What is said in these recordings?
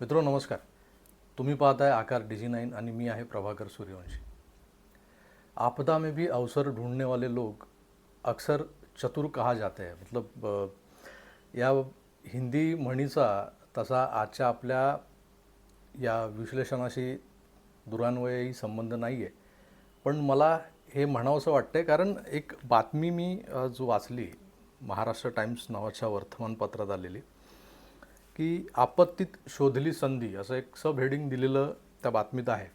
मित्रो नमस्कार. तुम्ही पाहताय आकार डिजी नाईन आणि मी आहे प्रभाकर सूर्यवंशी. आपदा में भी अवसर ढूंढने वाले लोग अक्सर चतुर कहा जाते हैं. मतलब या हिंदी म्हणीचा तसा आजच्या आपल्या या विश्लेषणाशी दुरान्वयही संबंध नाही आहे पण मला हे म्हणावंसं वाटतंय कारण एक बातमी मी जो वाचली महाराष्ट्र टाइम्स नावाच्या वर्तमानपत्रात आलेली की आपत्तीत शोधली संधी असं एक सब हेडिंग दिलेलं त्या बातमीत आहे.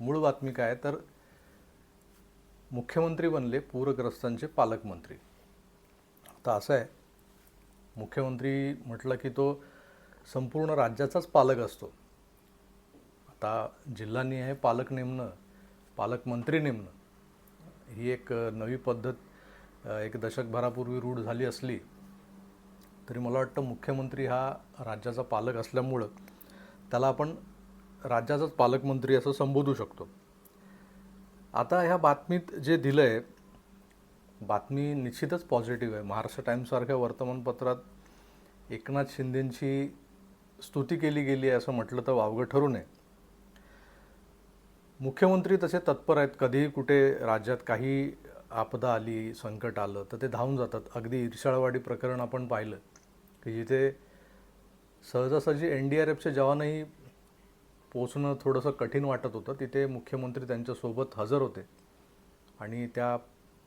मूळ बातमी काय तर मुख्यमंत्री बनले पूरग्रस्तांचे पालकमंत्री. आता असं आहे मुख्यमंत्री म्हटलं की तो संपूर्ण राज्याचाच पालक असतो. आता जिल्हानिहाय पालक नेमणं पालकमंत्री नेमणं ही एक नवी पद्धत एक दशकभरापूर्वी रूढ झाली असली तरी मला वाटतं मुख्यमंत्री हा राज्याचा पालक असल्यामुळं त्याला आपण राज्याचाच पालकमंत्री असं संबोधू शकतो. आता ह्या बातमीत जे दिलं आहे बातमी निश्चितच पॉझिटिव्ह आहे. महाराष्ट्र टाईम्ससारख्या वर्तमानपत्रात एकनाथ शिंदेंची स्तुती केली गेली आहे असं म्हटलं तर वावगं ठरू नये. मुख्यमंत्री तसे तत्पर आहेत. कधीही कुठे राज्यात काही आपदा आली संकट आलं तर ते धावून जातात. अगदी इर्शाळवाडी प्रकरण आपण पाहिलं. की जिथे सहजासहजी एन डी आर एफचे जवानही पोचणं थोडंसं कठीण वाटत होतं. तिथे मुख्यमंत्री त्यांच्यासोबत हजर होते. आणि त्या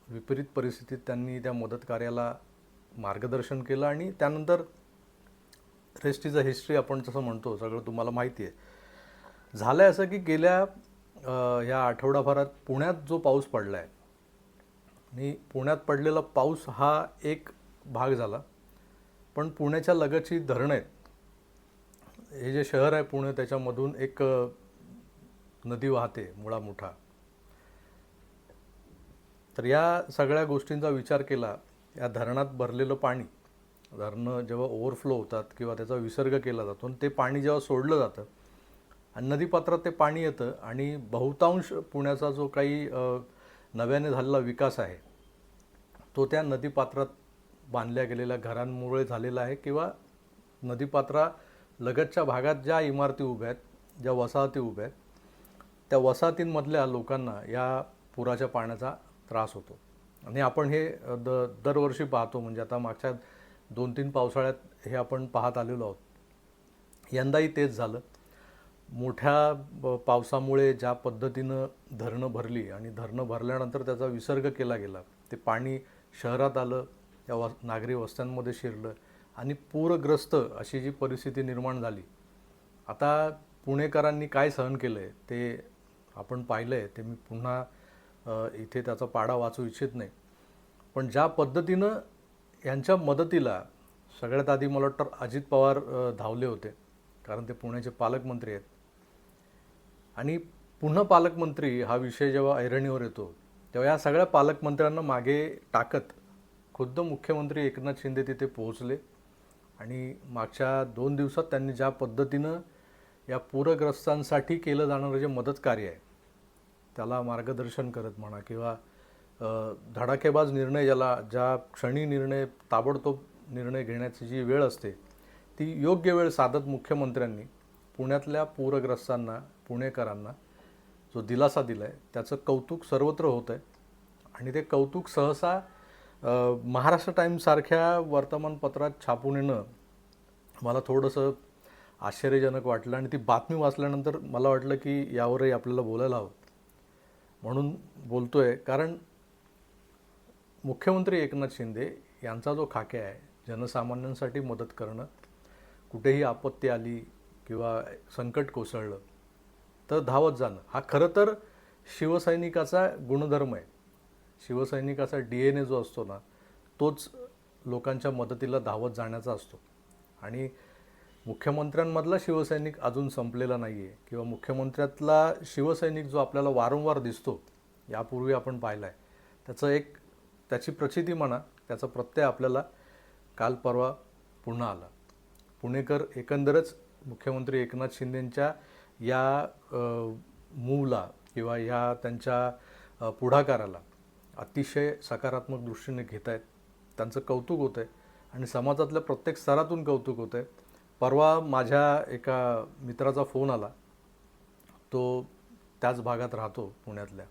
विपरीत परिस्थितीत त्यांनी त्या मदत कार्याला मार्गदर्शन केलं आणि त्यानंतर रेस्ट इज अ हिस्ट्री आपण जसं म्हणतो सगळं तुम्हाला माहिती आहे झालं आहे असं की गेल्या ह्या आठवडाभरात पुण्यात जो पाऊस पडला आहे आणि पुण्यात पडलेला पाऊस हा एक भाग झाला. पण पुण्याच्या लगतची धरणं आहेत. हे जे शहर आहे पुणे त्याच्यामधून एक नदी वाहते मुळा मोठा. तर या सगळ्या गोष्टींचा विचार केला या धरणात भरलेलं पाणी धरणं जेव्हा ओव्हरफ्लो होतात किंवा त्याचा विसर्ग केला जातो आणि ते पाणी जेव्हा सोडलं जातं आणि नदीपात्रात ते पाणी येतं आणि बहुतांश पुण्याचा जो काही नव्याने झालेला विकास आहे तो त्या नदीपात्रात बांधल्या गेलेल्या घरांमुळे झालेला आहे किंवा नदीपात्रा लगतच्या भागात ज्या इमारती उभ्या आहेत ज्या वसाहती उभ्या आहेत त्या वसाहतींमधल्या लोकांना या पुराच्या पाण्याचा त्रास होतो. आणि आपण हे द दरवर्षी पाहतो म्हणजे आता मागच्या दोन तीन पावसाळ्यात हे आपण पाहत आलेलो आहोत. यंदाही तेच झालं. मोठ्या ब- पावसामुळे ज्या पद्धतीनं धरणं भरली आणि धरणं भरल्यानंतर त्याचा विसर्ग केला गेला ते पाणी शहरात आलं त्या वा नागरी वस्त्यांमध्ये शिरलं आणि पूरग्रस्त अशी जी परिस्थिती निर्माण झाली. आता पुणेकरांनी काय सहन केलं आहे ते आपण पाहिलं आहे ते मी पुन्हा इथे त्याचा पाडा वाचू इच्छित नाही. पण ज्या पद्धतीनं यांच्या मदतीला सगळ्यात आधी मला वाटतं अजित पवार धावले होते कारण ते पुण्याचे पालकमंत्री आहेत. आणि पुन्हा पालकमंत्री हा विषय जेव्हा ऐरणीवर येतो तेव्हा या सगळ्या पालकमंत्र्यांना मागे टाकत खुद्द मुख्यमंत्री एकनाथ शिंदे तिथे पोहोचले आणि मागच्या दोन दिवसात त्यांनी ज्या पद्धतीनं या पूरग्रस्तांसाठी केलं जाणारं जे मदत कार्य आहे त्याला मार्गदर्शन करत म्हणा किंवा धडाकेबाज निर्णय ज्याला ज्या क्षणी निर्णय ताबडतोब निर्णय घेण्याची जी वेळ असते ती योग्य वेळ साधत मुख्यमंत्र्यांनी पुण्यातल्या पूरग्रस्तांना पुणेकरांना जो दिलासा दिला आहे त्याचं कौतुक सर्वत्र होतं आहे आणि ते कौतुक सहसा महाराष्ट्र टाईमसारख्या वर्तमानपत्रात छापून येणं मला थोडंसं आश्चर्यजनक वाटलं आणि ती बातमी वाचल्यानंतर मला वाटलं की यावरही आपल्याला बोलायला हवं. म्हणून बोलतो आहे कारण मुख्यमंत्री एकनाथ शिंदे यांचा जो खाके आहे जनसामान्यांसाठी मदत करणं कुठेही आपत्ती आली किंवा संकट कोसळलं तर धावत जाणं हा खरं तर शिवसैनिकाचा गुणधर्म आहे. शिवसैनिकाचा डी एन ए जो असतो ना तोच लोकांच्या मदतीला धावत जाण्याचा असतो. आणि मुख्यमंत्र्यांमधला शिवसैनिक अजून संपलेला नाही आहे किंवा मुख्यमंत्र्यातला शिवसैनिक जो आपल्याला वारंवार दिसतो यापूर्वी आपण पाहिला आहे त्याचं एक त्याची प्रचिती म्हणा त्याचा प्रत्यय आपल्याला काल परवा पुन्हा आला. पुणेकर एकंदरच मुख्यमंत्री एकनाथ शिंदेंच्या या मूवला किंवा ह्या त्यांच्या पुढाकाराला अतिशय सकारात्मक दृष्टीने घेत आहेत त्यांचं कौतुक होतं आहे आणि समाजातल्या प्रत्येक स्तरातून कौतुक होतं आहे परवा माझ्या एका मित्राचा फोन आला. तो त्याच भागात राहतो पुण्यातल्या.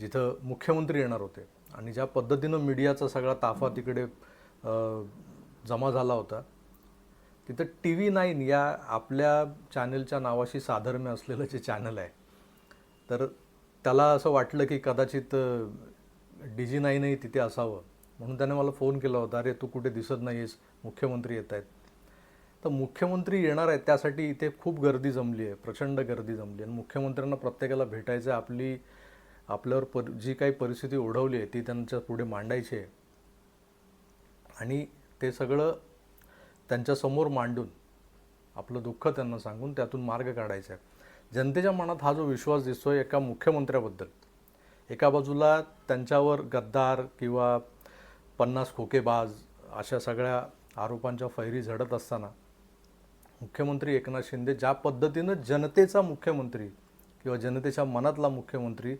जिथं मुख्यमंत्री येणार होते. आणि ज्या पद्धतीनं मीडियाचा सगळा ताफा तिकडे जमा झाला होता तिथं टी व्ही नाईन या आपल्या चॅनलच्या नावाशी साधर्म्य असलेलं जे चॅनल आहे. तर त्याला असं वाटलं की कदाचित डी जी नाईनही तिथे असावं. म्हणून त्याने मला फोन केला होता अरे तू कुठे दिसत नाही आहेस मुख्यमंत्री येत आहेत. तर मुख्यमंत्री येणार आहेत त्यासाठी इथे खूप गर्दी जमली आहे प्रचंड गर्दी जमली आहे. आणि मुख्यमंत्र्यांना प्रत्येकाला भेटायचं आहे आपली आपल्यावर पर जी काही परिस्थिती ओढवली आहे ती त्यांच्या पुढे मांडायची आहे. आणि ते सगळं त्यांच्यासमोर मांडून आपलं दुःख त्यांना सांगून त्यातून मार्ग काढायचा आहे. जनतेच्या मनात हा जो विश्वास दिसतो आहे एका मुख्यमंत्र्याबद्दल एका बाजूला त्यांच्यावर गद्दार किंवा पन्नास खोकेबाज अशा सगळ्या आरोपांच्या फैरी झडत असताना मुख्यमंत्री एकनाथ शिंदे ज्या पद्धतीनं जनतेचा मुख्यमंत्री किंवा जनतेच्या मनातला मुख्यमंत्री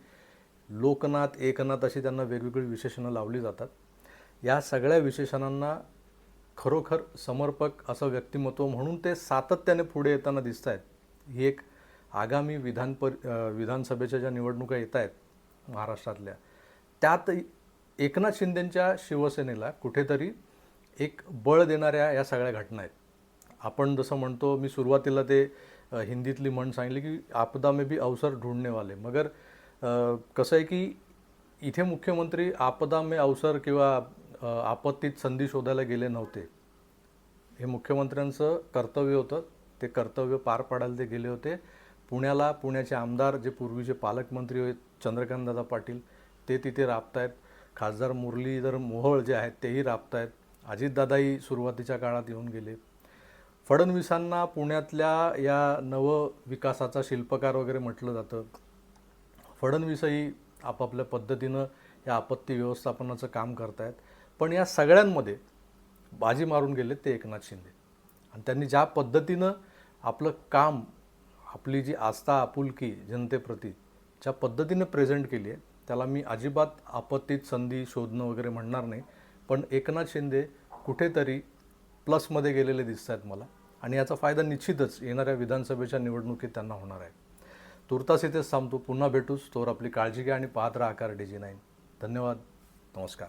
लोकनाथ एकनाथ अशी त्यांना वेगवेगळी विशेषणं लावली जातात. या सगळ्या विशेषणांना खरोखर समर्पक असं व्यक्तिमत्व म्हणून ते सातत्याने पुढे येताना दिसत आहेत ही एक आगामी विधान पर विधानसभेच्या ज्या निवडणुका येत आहेत महाराष्ट्रातल्या. त्यात एकनाथ शिंदेंच्या शिवसेनेला कुठेतरी एक बळ देणाऱ्या या सगळ्या घटना आहेत. आपण जसं म्हणतो मी सुरुवातीला ते हिंदीतली म्हण सांगितली की आपदा मे भी अवसर ढूंढने वाले मगर कसं आहे की इथे मुख्यमंत्री आपदा मे अवसर किंवा आपत्तीत संधी शोधायला गेले नव्हते. हे मुख्यमंत्र्यांचं कर्तव्य होतं. ते कर्तव्य पार पाडायला ते गेले होते. पुण्याला पुण्याचे आमदार जे पूर्वीचे पालकमंत्री होते चंद्रकांतदादा पाटील ते तिथे राबतायत. खासदार मुरलीधर मोहोळ जे आहेत तेही राबतायत. अजितदादाही सुरुवातीच्या काळात येऊन गेले. फडणवीसांना पुण्यातल्या या नवविकासाचा शिल्पकार वगैरे म्हटलं जातं. फडणवीसही आपापल्या पद्धतीनं या आपत्ती व्यवस्थापनाचं काम करतायत. पण या सगळ्यांमध्ये बाजी मारून गेले ते एकनाथ शिंदे. आणि त्यांनी ज्या पद्धतीनं आपलं काम आपली जी आस्था आपुलकी जनतेप्रती ज्या पद्धतीनं प्रेझेंट केली आहे त्याला मी अजिबात आपत्तीत संधी शोधणं वगैरे म्हणणार नाही. पण एकनाथ शिंदे कुठेतरी प्लसमध्ये गेलेले दिसत आहेत मला. आणि याचा फायदा निश्चितच येणाऱ्या विधानसभेच्या निवडणुकीत त्यांना होणार आहे. तुर्तास इथेच थांबतो. पुन्हा भेटूच तोवर आपली काळजी घ्या आणि पाहत राहा आकार डी जी नाईन. धन्यवाद. नमस्कार.